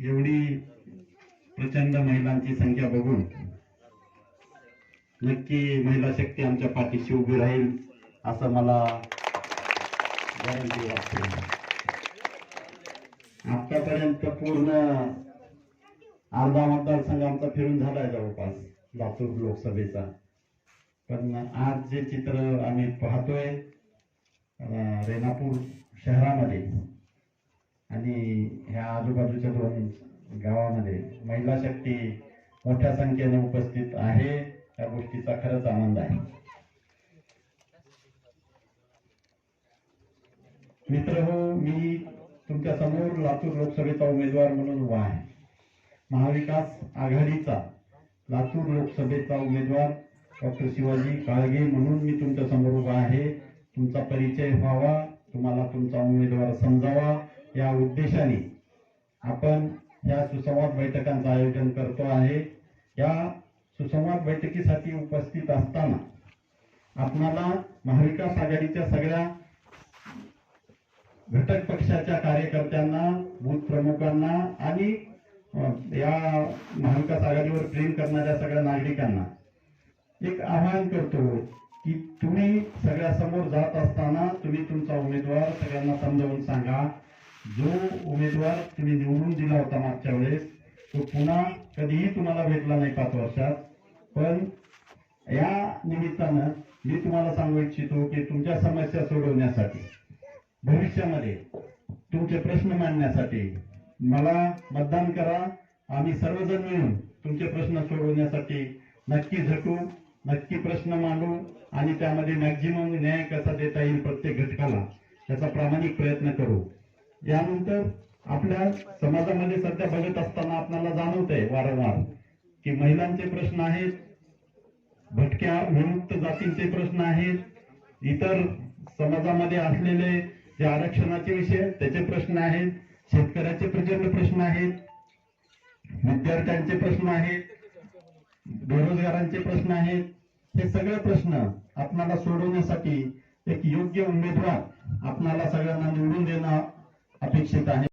एवढी प्रचंड महिलांची संख्या बघून नक्की महिला शक्ती आमच्या पाठीशी उभी राहील असं मला गॅरंटी वाटते. आतापर्यंत पूर्ण अर्धा मतदारसंघ आमचा फिरून झालाय जवळपास लातूर लोकसभेचा. पण आज जे चित्र आम्ही पाहतोय रेणापूर शहरामध्ये ह्या आजूबाजूच्या दोन गावामध्ये महिला शक्ती मोठ्या संख्येने उपस्थित आहे. या गोष्टीचा खरंच आनंद आहे. मित्र हो मी तुमच्यासमोर लातूर लोकसभेचा उमेदवार म्हणून उभा आहे. महाविकास आघाडीचा लातूर लोकसभेचा उमेदवार डॉक्टर शिवाजी काळगे म्हणून मी तुमच्यासमोर उभा आहे. तुमचा परिचय व्हावा तुम्हाला तुमचा उमेदवार समजावा. या उद्देशाने आपण या सुसंवाद बैठकांचं आयोजन करतो आहे. या सुसंवाद बैठकीसाठी उपस्थित असताना आपणाला महाविकास आघाडीच्या सगळ्या घटक पक्षाच्या कार्यकर्त्यांना बूथ प्रमुखांना आणि या महाविकास आघाडीवर प्रेम करणाऱ्या सगळ्या नागरिकांना एक आवाहन करतो की तुम्ही सगळ्या समोर जात असताना तुम्ही तुमचा उमेदवार सगळ्यांना समजावून सांगा. जो उमेदवार तुम्ही निवडून दिला होता मागच्या वेळेस तो पुन्हा कधीही तुम्हाला भेटला नाही पाच वर्षात. पण या निमित्तानं मी तुम्हाला सांगू इच्छितो की तुमच्या समस्या सोडवण्यासाठी भविष्यामध्ये तुमचे प्रश्न मांडण्यासाठी मला मतदान करा. आम्ही सर्वजण मिळून तुमचे प्रश्न सोडवण्यासाठी नक्की झटू नक्की प्रश्न मांडू आणि त्यामध्ये मॅक्झिमम न्याय कसा देता येईल प्रत्येक घटकाला त्याचा प्रामाणिक प्रयत्न करू. यानंतर आपल्या समाजामध्ये सध्या बघत असताना आपल्याला जाणवत आहे वारंवार की महिलांचे प्रश्न आहेत भटक्या विमुक्त जातींचे प्रश्न आहेत इतर समाजामध्ये असलेले जे आरक्षणाचे विषय त्याचे प्रश्न आहेत शेतकऱ्याचे प्रचंड प्रश्न आहेत विद्यार्थ्यांचे प्रश्न आहेत बेरोजगारांचे प्रश्न आहेत हे सगळे प्रश्न आपणाला सोडवण्यासाठी एक योग्य उमेदवार आपणाला सगळ्यांना निवडून देणं अपेक्षित आहे.